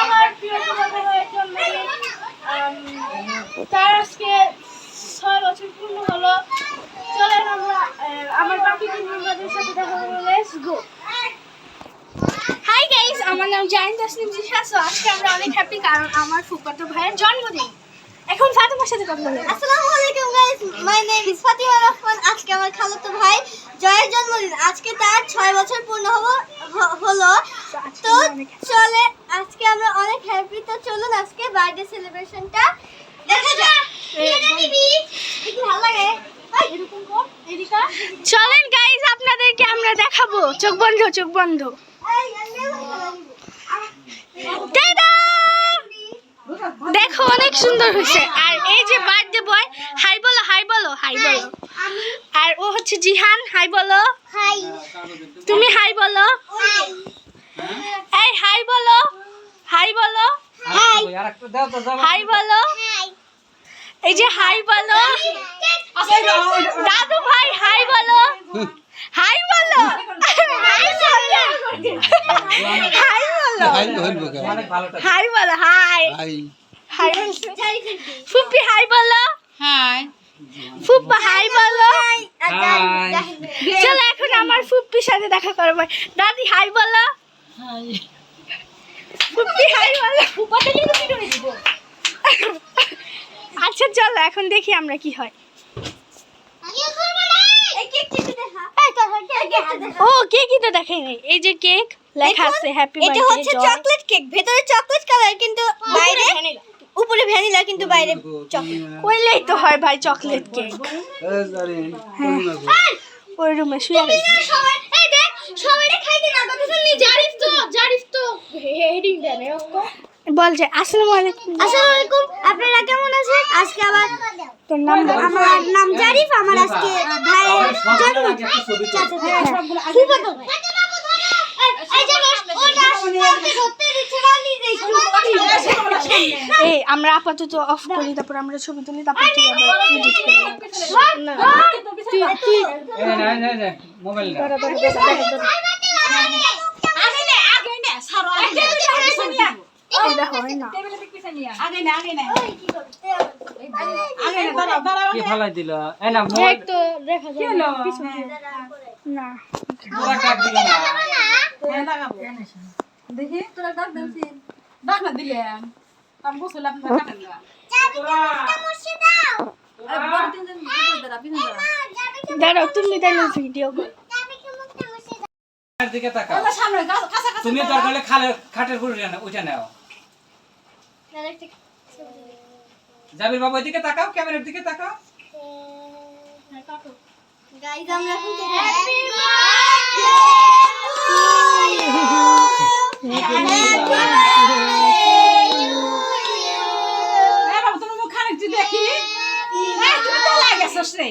আমার তার আজকে ছয় বছর পূর্ণ হলো চলেন আমরা আমার বাকি সাথে দেখা হলো লেটস গো আমার নাম তাসনিম জিশা সো আজকে আমরা অনেক হ্যাপি কারণ আমার ফুফাতো ভাইয়ের জন্মদিন। এখন ফাতেমার সাথে কথা আসসালামু আলাইকুম guys my name is Fatima Rahman. আজকে আমার খালাতো ভাই জয়ের জন্মদিন। আজকে তার ছয় বছর পূর্ণ হব হলো। তো চলে আজকে আমরা অনেক হ্যাপি তো চলুন আজকে বার্থডে সেলিব্রেশনটা দেখা যাক। একটু ভালো লাগে। চলেন গাইস আপনাদেরকে আমরা দেখাবো। চোখ বন্ধ চোখ বন্ধ! দেখো অনেক সুন্দর হয়েছে। আর এই যে বার্থডে বয় হাই বলো হাই বলো হাই বলো। আর ও হচ্ছে জিহান হাই বলো। হাই তুমি হাই বলো। এই হাই বলো। হাই বলো। হাই হাই বলো। এই যে হাই বলো। দাদু ভাই হাই বলো। হাই বলো। হাই বলো। হাই বলো। হাই বলো হাই হাই ফুপি হাই বলো। হাই। ফুপ্পা হাই বলো। চলো এখন আমার ফুপ্পির সাথে দেখা করব। দাদি হাই বলো। ফুপ্পি হাই বলো। আচ্ছা চলো এখন দেখি আমরা কি হয়। ও কে তো দেখাই এই যে কেক লেখা আছে হ্যাপি এটা হচ্ছে চকলেট কেক ভেতরে চকলেট কালার কিন্তু বাইরে উপরে ভ্যানিলা কিন্তু বাইরে চকলেট কইলেই তো হয় ভাই চকলেট কেক ওই রুমে শুয়ে সবাই এই দেখ সবাই খাইতে না কথা শুনলি? জারিফ তো জারিফ তো হেডিং দেন এরকম। বল যে আসসালামু আলাইকুম। আসসালামু আলাইকুম। আপনারা কেমন আছেন? আজকে আমার তোর নাম আমার নাম জারিফ আমার আজকে ভাইয়ের জন্মদিন ভাই। এই- এই যে ওটা আসতে ধরতে দিচ্ছে না, নিজেই শুরু এই আমরা আপাতত অফ করি তারপর আমরা ছবি তুলি তারপর তুই আবার এডিট করি না। তুই তুই। মোবাইল। নে আগে নে সারো আগে নে। এটা হয় না। আগে নে আগে নে। ওই কি করতে হবে? আগে নে দাঁড়াও দাঁড়াও কি ফালাই দিল? এই না দেখ তো দেখা যায় না পিছন না। মোবাইল কাট দিল না। হ্যাঁ লাগাবো। দেখি তোরা ডাক দিছি ডাক না দিলে আমি। গোসল আপনার কাটেন না। আর বড় তিন দিন ভিতরে দাঁড়া পিছনে দাঁড়া। দাঁড়াও তুমি তাহলে ভিডিও কর। তুমি দরকার হলে খাটের উপর উঠে নাও। জাবির বাবু এদিকে তাকাও ক্যামেরার দিকে তাকাও। গাইজ আমরা এখন তুমি তো লাগেছস রে।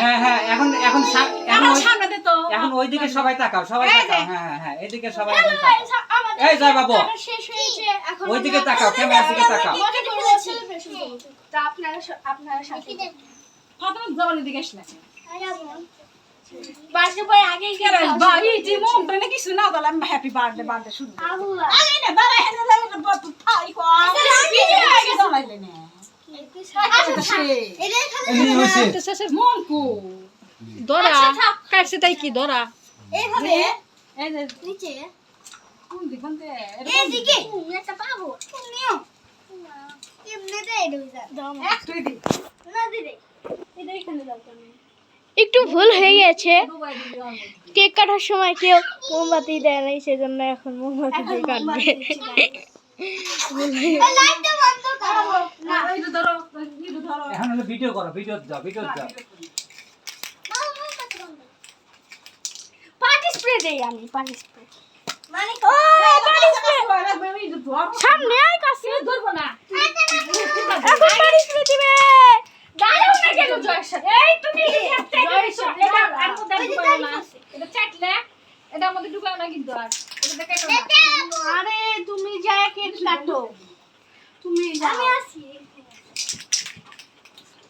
হ্যাঁ হ্যাঁ এখন এখন এখন ওই- সামনে দে তো এখন ওইদিকে সবাই তাকাও সবাই তাকাও হ্যাঁ হ্যাঁ হ্যাঁ এদিকে সবাই এই জয় বাবু শেষ হয়েছে ওইদিকে তাকাও ক্যামেরার দিকে তাকাও তা আপনারা আপনারা সাথে ফাতেমা দিকে আসলে মন তো কিছু না তাহলে আমি হ্যাপি বার্থডে বার্থডে শুরু আগে নে দাঁড়া হেনে লাগে তো বাপ ফাই কো আগে দাঁড়াইলে নে আচ্ছা সে মন কো দরা কাছে তাই কি দরা এইভাবে এই যে নিচে কোন দিক একটা পাবো নিও হয়ে দি ভুল হয়ে গেছে কেক কাটার সময় কেউ মোমবাতি দেয় নাই সেজন্য এখন মোমবাতি দিয়ে কাটবে ভিডিও করো ভিডিও যাও ভিডিও যাও পার্টি দেই আমি পার্টি স্প্রে মানে ও পার্টি স্প্রে সামনে আয় কাছে। ধরবো না। এখন পার্টি স্প্রে দিবে। দাঁড়াও না কেন জয়ের সাথে? এই তুমি জয়ের সাথে এটা আর তো দেখো না। এটা চাটলে এটা আমাদের ঢুকায় না কিন্তু আর। এটা দেখে আরে তুমি যা কেক কাটো। তুমি আমি আসি।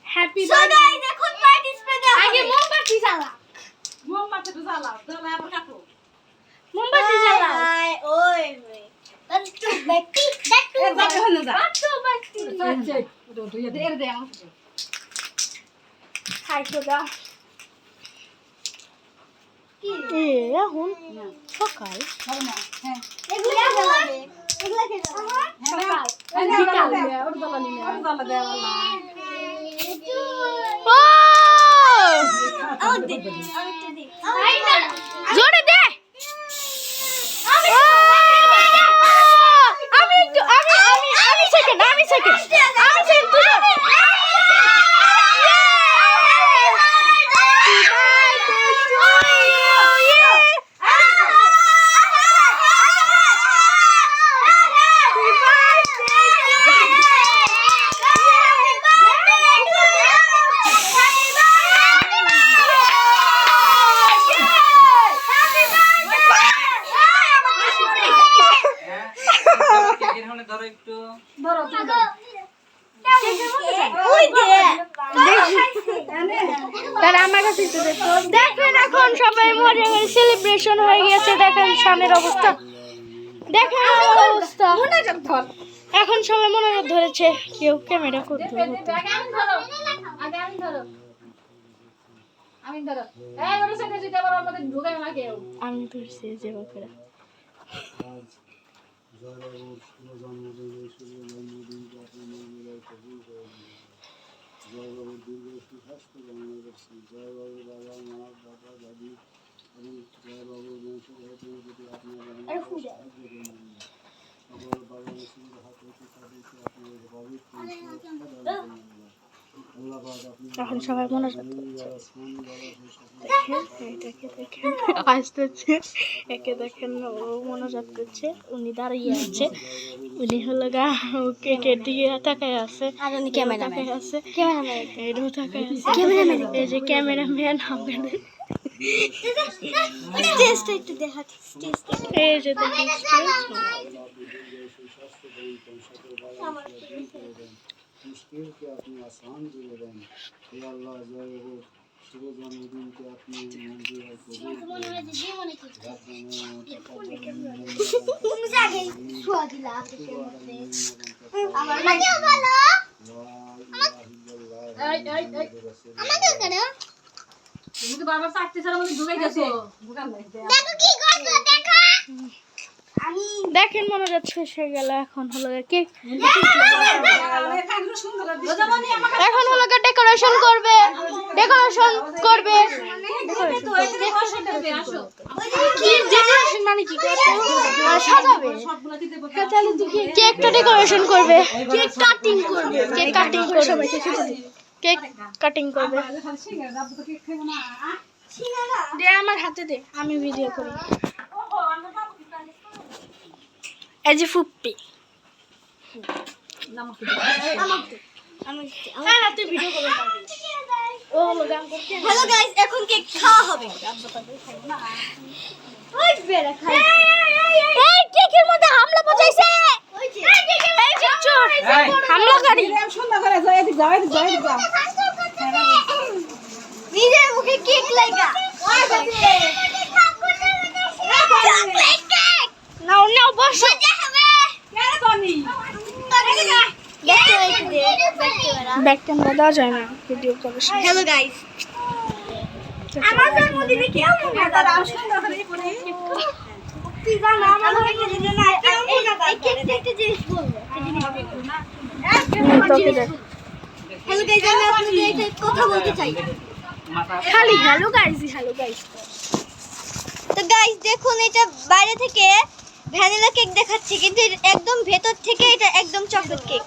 হ্যাপি সবাই দেখুন আগে মোমবাতি জ্বালা। মোমবাতি তো জ্বালাও জ্বালায় আবার কাটো মোমবাতি জ্বালা হাই ওই ওই একটু ব্যক্তি দেখো এর যাবে হলে যা আচ্ছা বাতি ওটা ওটা ইয়ে দে। দে আমার। হাই খোদা এ এখন সকাল। হ্যাঁ। এগুলো কে জ্বালাবে? এগুলো কে জ্বালাবে? সকাল। হ্যাঁ, বিকাল। দে, ওর জ্বালানি ওর জ্বালা দেওয়া না। ও আমার দে আমি একটু দি জোরে দে। আমি একটু আমি আমি আমি সেকেন্ড আমি সেকেন্ড আমি সেকেন্ড তুই ধর। হ্যাঁ কেকের হলে ধরো একটু ধরো, তুমি ধরো। ওই দে তাহলে আমার কাছে একটু দে। দেখেন এখন সবাই মজা করে সেলিব্রেশন হয়ে গেছে দেখেন সামনের অবস্থা দেখেন আমার অবস্থা। এখন সবাই মনোযোগ ধরেছে কেউ ক্যামেরা করতে আমি ধরো। আগে আমি ধরো। আমি ধরো। এই ওর সাথে যদি আবার আমাদের ঢুকাই না কেউ। আমি ধরছি যে বাপেরা। এখন সবাই এটাকে দেখেন আসতেছে। একে দেখেন ও মনোযোগ করছে উনি দাঁড়িয়ে আছে। উনি হলো গা কেকের দিকে তাকায় আছে। আর উনি এটাও তাকায় আছে। ক্যামেরাম্যান। এটাও তাকায় আছে। এই যে ক্যামেরাম্যান আমাদের। স্টেজটা একটু দেখাতে স্টেজটা এই যে দেখেন। মুশকিলকে আপনি আসান করে দেন হে আল্লাহ জয় হোক শুভ জন্মদিনকে আপনি মঞ্জুর তুমি তো বারবার চাকরি ছাড়া মানে ঢুকে গেছো। দেখো কি করছ, দেখো। দেখেন মনোযোগ শেষ হয়ে গেল এখন হলো কেক। এখানে হলো ডেকোরেশন করবে ডেকোরেশন করবে। কি ডেকোরেশন মানে কি? সাজাবে। কেকটা ডেকোরেশন করবে। কেক কাটিং করবে। কেক কাটিং করবে। কেক কাটিং করবে। খালি সিঙ্গারা, রাব্বু তো কেক খাইবো না। আহ, দে আমার হাতে দে আমি ভিডিও করি। এই যে ফুপ্পি। হ্যাঁ হাতে ভিডিও করে। ও হলো গান করতে। হ্যালো গাইস এখন কেক খাওয়া হবে ওই বেড়া খাই এই কেকের মধ্যে হামলা পচাইছে ওই যে এই যে চোর এই। হামলাকারী সুন্দর করে যাও, এদিক যাও, এদিক যাও, এদিক যাও। নিজের মুখে কেক লাগা চকলেট কেক নাও নাও বসো মজা হবে কেন কনি? দেখতে পাইছি দে দেখতে পারা দেওয়া যায় না ভিডিও করে হ্যালো গাইস কেমন করে ই করি। তুই জানা আমার জন্মদিনে না কেমন একটা জিনিস বলব হ্যালো গাইস আমি আপনাদের কথা বলতে চাই। খালি হ্যালো গাইস হ্যালো গাইস তো গাইস দেখুন এটা বাইরে থেকে ভ্যানিলা কেক দেখাচ্ছে কিন্তু একদম ভেতর থেকে এটা একদম চকলেট কেক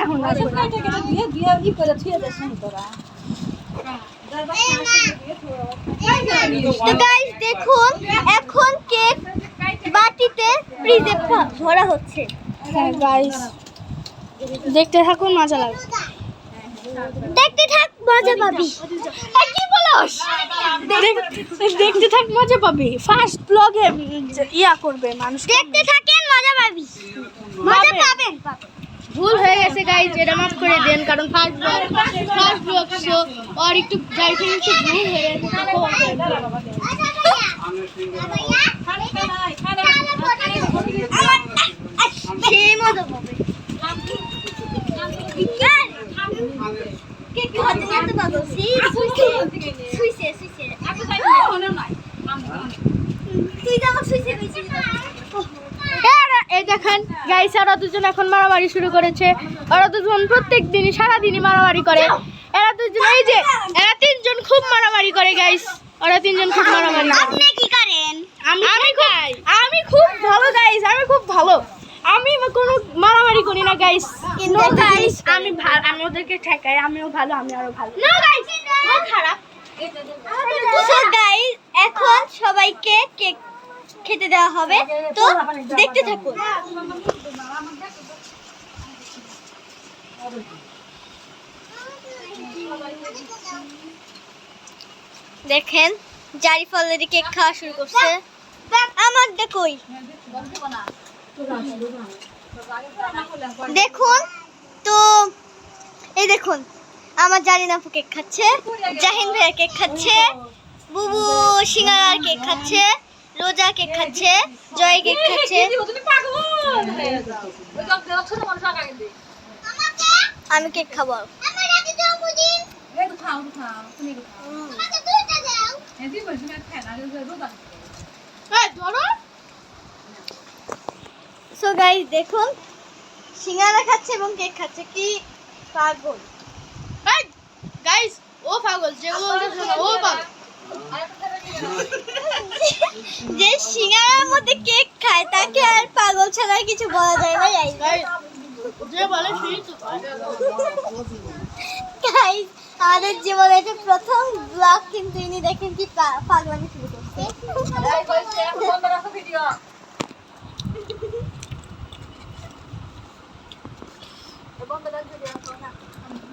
এখন শুকনো থেকে তো দিয়ে দিয়ে ই করে থুয়ে দে সুন্দরা। তো গাইস দেখুন এখন কেক বাটিতে ফ্রিজে ভরা হচ্ছে। হ্যাঁ গাইস দেখতে থাকুন মজা লাগবে। দেখতে থাক মজা পাবি। কি বলস? দেখতে থাক মজা পাবি। ফার্স্ট ব্লগে ইয়া করবে মানুষ দেখতে থাকেন মজা পাবি। মজা পাবেন ভুল হয়ে গেছে গাইজ এটা মাফ করে দেন কারণ first blog first blog so আর একটু যাই থেকে একটু ভুল হয়ে গেছে তো ক্ষমা করে দিন। আমের সিঙ্গারা সেই মজা পাবে কে কি হাতে নিতে পারব সুইসে সুইসে সুইসে তুই তো আমার সুইসে কইছিস এরা- এই দেখেন। গাইস ওরা দুজন এখন মারামারি শুরু করেছে। ওরা দুজন প্রত্যেক দিনই সারাদিনই মারামারি করে। এরা দুজন এই যে এরা তিনজন খুব মারামারি করে গাইস ওরা তিনজন খুব মারামারি করে। আপনি কি করেন? আমি আমি খুব আমি খুব ভালো গাইস আমি খুব ভালো। আমি কোনো মারামারি করি না গাইস কিন্তু একটা আমি ভালো আমি ওদেরকে ঠেকাই। আমিও ভালো আমি আরও ভালো। নো গাইস খারাপ। গাইস এখন সবাইকে কেক খেতে দেওয়া হবে। তো দেখতে থাকুন। দেখেন জারিফ অলরেডি কেক খাওয়া শুরু করছে। আমারটা কই দেখুন, তো এই দেখুন, আমার জারিনা আপু কেক খাচ্ছে, জাহিন ভাইয়া কেক খাচ্ছে, বুবু সিঙ্গারার কেক খাচ্ছে। রোজা কেক খাচ্ছে। জয় কেক খাচ্ছে আমি কেক খাব। সো গাইস দেখুন সিঙ্গারা খাচ্ছে এবং কেক খাচ্ছে। কি পাগল। গাইস ও পাগল যে ও পাগল। যে সিঙ্গারার মধ্যে কেক খায় তাকে আর পাগল ছাড়া কিছু বলা যায় না গাইস যে বলে। গাইস আমাদের জীবনে এটা প্রথম ব্লগ কিন্তু ইনি দেখেন কি পাগলামি শুরু করছে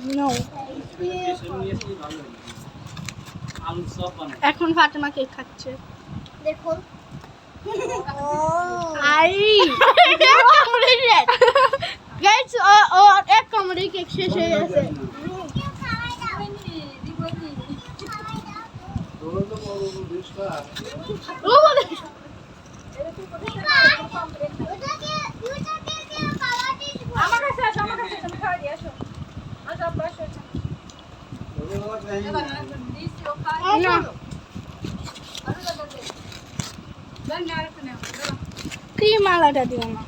No. এখন ফাতেমা কেক খাচ্ছে। দেখুন। আই। গাইস ও এক কামড়ে কেক শেষ হয়ে গেছে। আমার কাছে আসো আমার কাছে তুমি খাওয়া দিয়ে আসো। আব্বা কি মালাটা দিও না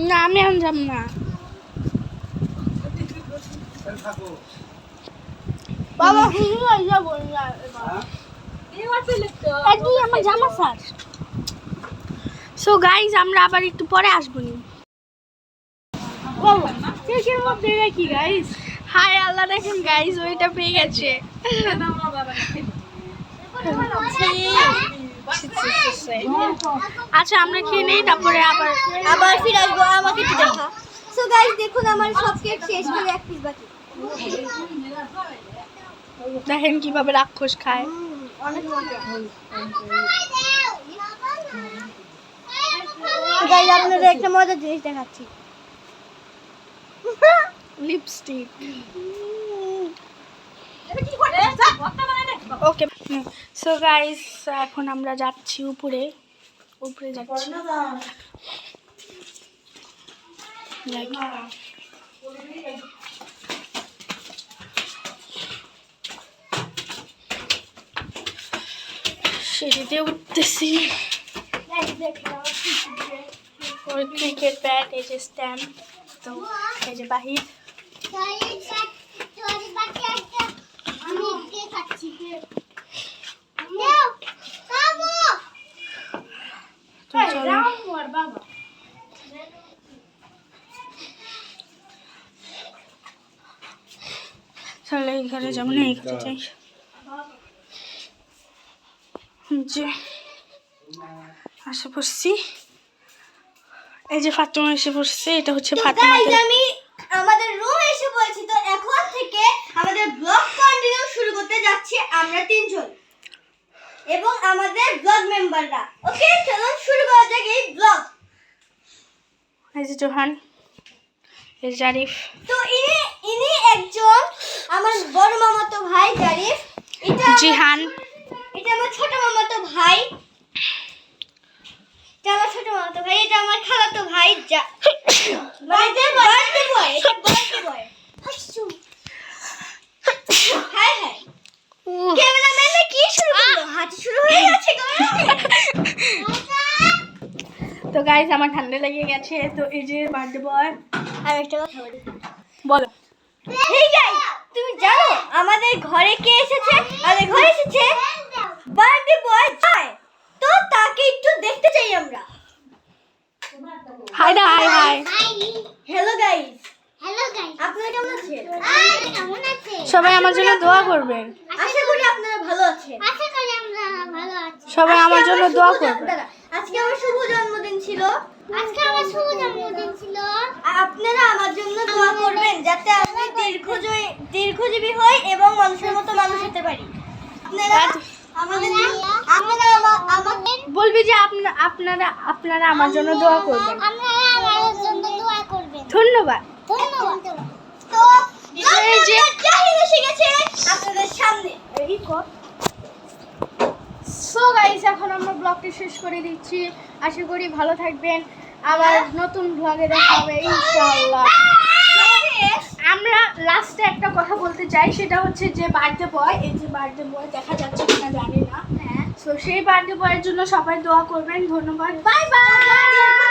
না। আমি আনজাম না বাবা আইয়া বল না আমার জামা স্যার সো গাইজ আমরা আবার একটু পরে আসব নি। মধ্যে কি গাইজ হাই আল্লাহ দেখেন গাইজ ওইটা পেয়ে গেছে। আচ্ছা আমরা খেয়ে নেই তারপরে আবার আবার ফিরে আসব আমাকে একটু দেখা। সো গাইস দেখুন আমার সব কেক শেষ করে এক পিস বাকি? দেখেন কীভাবে রাক্ষস খায়। অনেক গাইস আপনাদের একটা মজার জিনিস দেখাচ্ছি। লিপস্টিক। ওকে সো গাইস এখন আমরা যাচ্ছি উপরে। উপরে যাচ্ছি। সিঁড়িতে উঠতেছি। ওই ক্রিকেট ব্যাট এই যে স্ট্যাম্প তো এই যে বাহির। তাহলে এই ঘরে যেমন এই ঘরে যাই। যে আসে পড়ছি। এই যে ফাতেমা এসে পড়ছে এটা হচ্ছে ফাতেমা আমি আমাদের রুম এসে বলছি তো এখন থেকে আমাদের ব্লগ কন্টিনিউ শুরু করতে যাচ্ছি আমরা তিনজন এবং আমাদের ব্লগ মেম্বাররা ওকে চলুন শুরু করা যাক এই ব্লগ এই যে জোহান এই জারিফ। তো ইনি ইনি একজন আমার বড় মামাতো ভাই জারিফ। এটা জিহান। এটা আমার ছোট মামাতো ভাই। আমার ছোট মামাতো ভাই এটা আমার খালাতো ভাই যা। বার্থডে বার্থডে বয় এটা বার্থডে বয়। হাসু ক্যামেরাম্যান কি শুরু করল? হাঁটি শুরু হয়ে গেছে তো গাইজ আমার ঠান্ডা লেগে গেছে তো এই যে বার্থডে বয় আর একটা কথা বলি বলো হেই গাইস তুমি জানো আমাদের ঘরে কে এসেছে আমাদের ঘরে এসেছে বার্থডে বয় জয় তো তাকে একটু দেখতে চাই আমরা hi hi hi hello guys hello guys আপনারা কেমন আছেন কেমন আছে সবাই আমার জন্য দোয়া করবেন আশা করি আপনারা ভালো আছেন। আশা করি আমরা ভালো আছি। সবাই আমার জন্য দোয়া করবেন। আজকে আমার শুভ জন্মদিন ছিল। আজকে আমার শুভ জন্মদিন ছিল। আপনারা আমার জন্য দোয়া করবেন যাতে আমি দীর্ঘজীবী দীর্ঘজীবী হই এবং মানুষের মতো মানুষ হতে পারি। আপনারা আমাদের আপনারা আমাকে বলবি যে আপনা- আপনারা আপনারা আমার জন্য দোয়া করবেন। আপনারা আমার জন্য দোয়া করবেন। ধন্যবাদ। ধন্যবাদ। তো এই যে- এসে গেছে। আপনাদের সামনে। সো গাইস এখন আমরা ব্লগটি শেষ করে দিচ্ছি। আশা করি ভালো থাকবেন। আবার নতুন ব্লগে দেখা হবে ইনশাআল্লাহ। আমরা লাস্টে একটা কথা বলতে চাই সেটা হচ্ছে যে বার্থডে বয় এই যে বার্থডে বয় দেখা যাচ্ছে কিনা জানি না। হ্যাঁ। সেই বার্থডে বয়ের জন্য সবাই দোয়া করবেন ধন্যবাদ। Bye bye